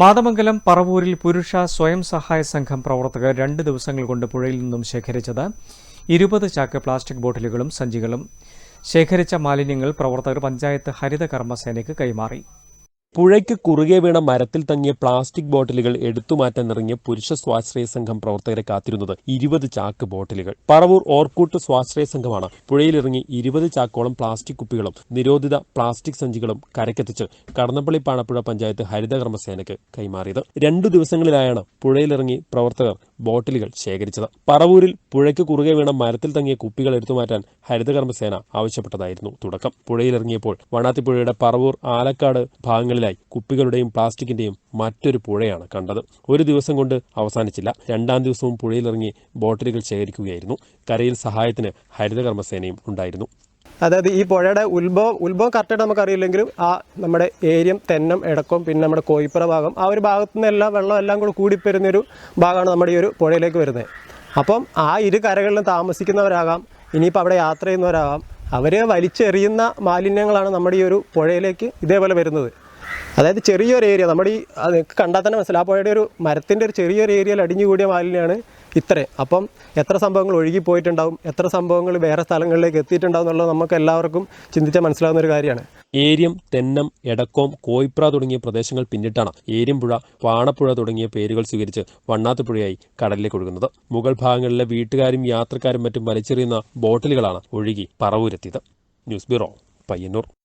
മാതമംഗലം പറവൂരിൽ പുരുഷ സ്വയം സഹായ സംഘം പ്രവർത്തകർ രണ്ട് ദിവസങ്ങൾ കൊണ്ട് പുഴയിൽ നിന്നും ശേഖരിച്ചത്. ഇരുപത് ചാക്ക് പ്ലാസ്റ്റിക് ബോട്ടിലുകളും സഞ്ചികളും ശേഖരിച്ച മാലിന്യങ്ങൾ പ്രവർത്തകർ പഞ്ചായത്ത് ഹരിത കർമ്മസേനയ്ക്ക് കൈമാറി. പുഴയ്ക്ക് കുറുകെ വീണ മരത്തിൽ തങ്ങിയ പ്ലാസ്റ്റിക് ബോട്ടിലുകൾ എടുത്തുമാറ്റാൻ എടുത്തുമാറ്റാനിറങ്ങിയ പുരുഷ സ്വാശ്രയ സംഘം പ്രവർത്തകരെ കാത്തിരുന്നത് ഇരുപത് ചാക്ക് ബോട്ടിലുകൾ. പറവൂർ ഓർക്കൂട്ട് സ്വാശ്രയ സംഘമാണ് പുഴയിലിറങ്ങി ഇരുപത് ചാക്കോളം പ്ലാസ്റ്റിക് കുപ്പികളും നിരോധിത പ്ലാസ്റ്റിക് സഞ്ചികളും കരക്കെത്തിച്ച് കടന്നപ്പള്ളി പാണപ്പുഴ പഞ്ചായത്ത് ഹരിതകർമ്മസേനയ്ക്ക് കൈമാറിയത്. രണ്ടു ദിവസങ്ങളിലായാണ് പുഴയിലിറങ്ങി പ്രവർത്തകർ ബോട്ടിലുകൾ ശേഖരിച്ചത്. പറവൂരിൽ പുഴയ്ക്ക് കുറുകെ വീണ മരത്തിൽ തങ്ങിയ കുപ്പികൾ എടുത്തുമാറ്റാൻ ഹരിതകർമ്മസേന ആവശ്യപ്പെട്ടതായിരുന്നു തുടക്കം. പുഴയിലിറങ്ങിയപ്പോൾ വണാത്തിപ്പുഴയുടെ പറവൂർ ആലക്കാട് ഭാഗങ്ങളിലായി കുപ്പികളുടെയും പ്ലാസ്റ്റിക്കിന്റെയും മറ്റൊരു പുഴയാണ് കണ്ടത്. ഒരു ദിവസം കൊണ്ട് അവസാനിച്ചില്ല. രണ്ടാം ദിവസവും പുഴയിലിറങ്ങി ബോട്ടിലുകൾ ശേഖരിക്കുകയായിരുന്നു. കരയിൽ സഹായത്തിന് ഹരിതകർമ്മസേനയും ഉണ്ടായിരുന്നു. അതായത് ഈ പുഴയുടെ ഉത്ഭവം ഉത്ഭവം കറക്റ്റായിട്ട് നമുക്കറിയില്ലെങ്കിലും ആ നമ്മുടെ ഏരിയം തെന്നം ഇടക്കും പിന്നെ നമ്മുടെ കോയിപ്പുറ ഭാഗം ആ ഒരു ഭാഗത്തു നിന്ന് എല്ലാം വെള്ളം എല്ലാം കൂടി കൂടിപ്പരുന്നൊരു ഭാഗമാണ് നമ്മുടെ ഈ ഒരു പുഴയിലേക്ക് വരുന്നത്. അപ്പം ആ ഇരു കരകളിലും താമസിക്കുന്നവരാകാം ഇനിയിപ്പോൾ അവിടെ യാത്ര ചെയ്യുന്നവരാകാം അവരെ വലിച്ചെറിയുന്ന മാലിന്യങ്ങളാണ് നമ്മുടെ ഈ ഒരു പുഴയിലേക്ക് ഇതേപോലെ വരുന്നത്. അതായത് ചെറിയൊരു ഏരിയ നമ്മുടെ ഈ കണ്ടാൽ തന്നെ മനസ്സിലാവും ആ പുഴയുടെ ഒരു മരത്തിന്റെ ഒരു ചെറിയൊരു ഏരിയയിൽ അടിഞ്ഞുകൂടിയ മാലിന്യമാണ് ഇത്രയും അപ്പം എത്ര സംഭവങ്ങൾ ഒഴുകി പോയിട്ടുണ്ടാവും എത്ര സംഭവങ്ങൾ വേറെ സ്ഥലങ്ങളിലേക്ക് എത്തിയിട്ടുണ്ടാവും എന്നുള്ളത് നമുക്ക് എല്ലാവർക്കും ചിന്തിച്ചാൽ മനസ്സിലാവുന്ന ഒരു കാര്യമാണ്. ഏരിയം തെന്നം എടക്കോം കോയിപ്ര തുടങ്ങിയ പ്രദേശങ്ങൾ പിന്നിട്ടാണ് ഏരിയമ്പുഴ വാണപ്പുഴ തുടങ്ങിയ പേരുകൾ സ്വീകരിച്ച് വണ്ണാത്തുപുഴയായി കടലിലേക്ക് ഒഴുകുന്നത്. മുഗൾ ഭാഗങ്ങളിലെ വീട്ടുകാരും യാത്രക്കാരും മറ്റും വലിച്ചെറിയുന്ന ബോട്ടിലുകളാണ് ഒഴുകി പറവൂരെത്തിയത്. News bureau Payyanur.